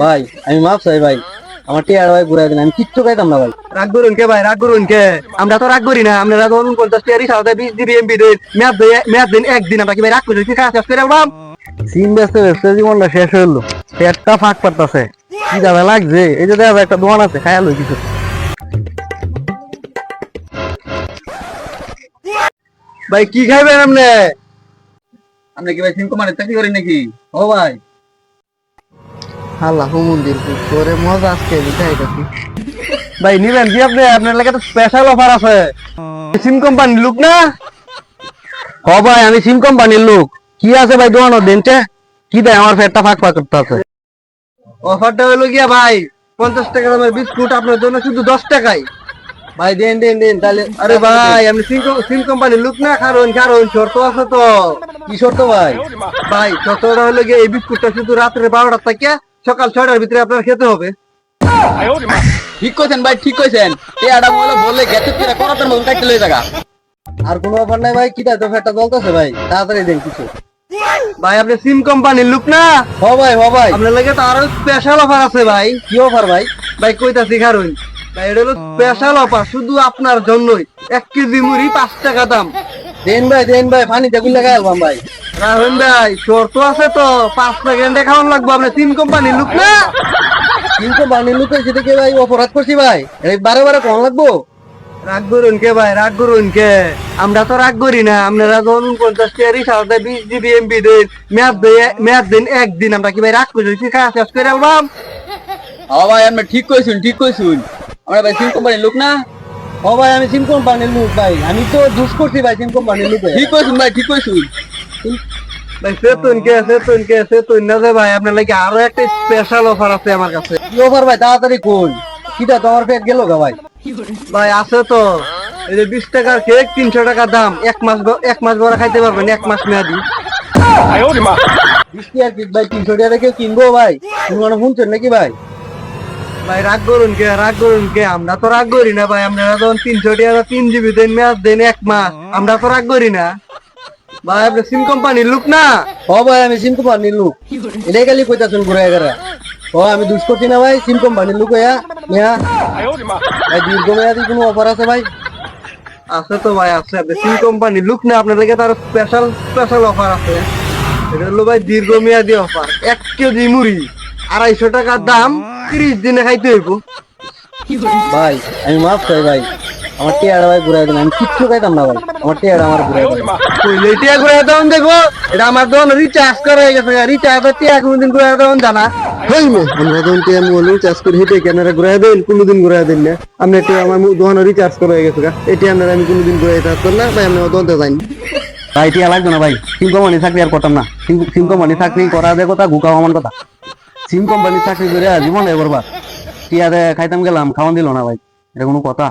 ভাই আমি মাফ চাই ভাই। আমার টিয়ার ভাই ঘুরাই দিন আমি কিচ্ছু খাইতাম না ভাই। রাগ করুন কে ভাই রাগ করুন কে? আমরা তো রাগ করি না আমরা ধরুন পঞ্চাশ টিয়ারি সাথে বিশ দিবি এমবি দিন মেয়াদ দিয়ে মেয়াদ দিন একদিন আমরা কি ভাই রাগ করি? কি কাজ শেষ করে আলবাম সিম ব্যস্ত ব্যস্ত জীবনটা শেষ হইল। পেটটা ফাঁক পারতাছে। কি যাবে লাগছে? এই যে দেখা একটা দোকান আছে খায়াল হই কিছু। ভাই কি খাইবেন আপনি? আপনি কি ভাই সিম কোম্পানির চাকরি করেন নাকি? ও ভাই। আল্লাহ মন্দির করে মজা আজকে খাইতেছি ভাই নিবেন কি আপনি? আপনার লাগে তো স্পেশাল অফার আছে। সিম কোম্পানি লুক না? ও ভাই, আমি সিম কোম্পানির লোক। কি আছে ভাই দোকান দিনতে কি দেয়? আমার পেটটা ফাঁক ফাঁক করতেছে। অফারটা হলো গিয়া ভাই, পঞ্চাশ টাকা দামের বিস্কুট, আপনার জন্য শুধু দশ টাকায় ভাই, দেন দেন দেন, তাহলে আরে ভাই আপনি সিম সিম কোম্পানির লুক না, কারণ কারণ শর্ত আছে তো। কি শর্ত ভাই? ভাই, শর্তটা হলো গিয়ে এই বিস্কুটটা শুধু রাত্রে বারোটা থেকে সকাল ছয়টার ভিতরে আপনার খেতে হবে। ঠিক কইছেন ভাই ঠিক কইছেন। এই আডা বলে বললে গেছে কিরা করাতের মতন কাটতে লই জায়গা আর কোনো অফার নাই ভাই কি দেয় তো পেটটা চলতেছে ভাই তাড়াতাড়ি দেন কিছু। ভাই আপনি সিম কোম্পানির লুক না? হ ভাই হ ভাই। আপনার লাগে তো আরও স্পেশাল অফার আছে ভাই। কি অফার ভাই? ভাই কইতাছি কারণ ভাই এটা হলো স্পেশাল অফার শুধু আপনার জন্যই। এক কেজি মুড়ি পাঁচ টাকা দাম। দেন ভাই দেন ভাই পানি দেখুন লাগাই ভাই। রাহুল ভাই শর্ত আছে তো পাঁচ সেকেন্ড দেখাউন লাগবো আপনার সিম কোম্পানির লুক না। কিন্তু বানিয়ে লুকে সেটা কি ভাই অপরাধ করছি ভাই। এই বারে বারে কম লাগবো? রাগ করুন কে ভাই রাগ করুন কে? আমরা তো রাগ করি না আপনারা ধরুন পঞ্চাশ টিয়ারি সাথে বিশ জিবি এমবি দিন মেয়াদ দিয়ে মেয়াদ দিন একদিন আমরা কি ভাই রাগ করি? কি কাজ শেষ করে আলবাম হ্যাঁ ভাই আপনি ঠিক কইছুন ঠিক কইছুন। আমরা ভাই সিম কোম্পানির লোক না? ও ভাই আমি সিম কোম্পানির লোক ভাই। আমি তো দুষ করছি ভাই সিম কোম্পানির লোক। ঠিক কইছুন ভাই ঠিক কইছুন। ভাই সেতুন কে সেতুন কে সেতুন না যে ভাই আপনার লাগে আরও একটা স্পেশাল অফার আছে আমার কাছে। কি অফার ভাই? তাড়াতাড়ি কোন কিটা তোমার পেট গেল গা ভাই? ভাই আছে তো। এই যে বিশ টাকার কেক তিনশো টাকা দাম। এক মাস গ- এক মাস ভরা খাইতে পারবেন এক মাস মেয়াদি। বৃষ্টি আর কি ভাই তিনশো টাকা কেউ কিনবো ভাই? তুমি মানে শুনছেন নাকি ভাই? ভাই রাগ করুন কে রাগ করুন কে? আমরা তো রাগ করি না ভাই আপনারা যখন তিনশো টাকা তিন জিবি দেন মেয়াদ দেন এক মাস আমরা তো রাগ করি না। ভাই, আপনি সিম কোম্পানির লুক না? ও ভাই, আমি সিম কোম্পানির লোক। এটাই খালি কইতাছেন ঘুরে এগারা। ও আমি দুষ করছি না ভাই, সিম কোম্পানির লোক হইয়া মিয়া ভাই, দীর্ঘ মেয়াদি কোনো অফার আছে ভাই? আছে তো ভাই, আছে। আপনি সিম কোম্পানির লুক না আপনার লাগে তার স্পেশাল স্পেশাল অফার আছে। এটা হলো ভাই দীর্ঘমেয়াদী অফার। এক কেজি মুড়ি, আড়াইশো টাকার দাম, তিরিশ দিনে খাইতে হইব। ভাই, আমি মাফ চাই ভাই। আমার টিয়ার ভাই ঘুরাই দেন আমি কিচ্ছু খাইতাম না ভাই। আমার টিয়ার আমার ঘুরাই দেন। কইলে টিয়া করে দাম দেখব এটা আমার দোকান রিচার্জ করা হয়ে গেছে। রিচার্জ টিয়া কোনদিন করে দাম জানা হই মে আমরা যখন টিয়া মোবাইল চার্জ করে হেঁটে ক্যামেরা ঘুরাই দেন কোনোদিন ঘুরাই দেন না। আপনি টিয়া আমার দোকান রিচার্জ করা হয়ে গেছে গা। এটি আপনার আমি কোনোদিন ঘুরাই থাকতো না ভাই আপনি দোকানতে যাইনি। ভাই টিয়া লাগবে না ভাই। সিম কোম্পানি চাকরি আর করতাম না। সিম কোম্পানি চাকরি করা যে কথা গুকাও আমার কথা। সিম কোম্পানি চাকরি করে জীবন এ করবা। টিয়া দে খাইতাম গেলাম খাওয়ান দিল না ভাই। এটা কোনো কথা।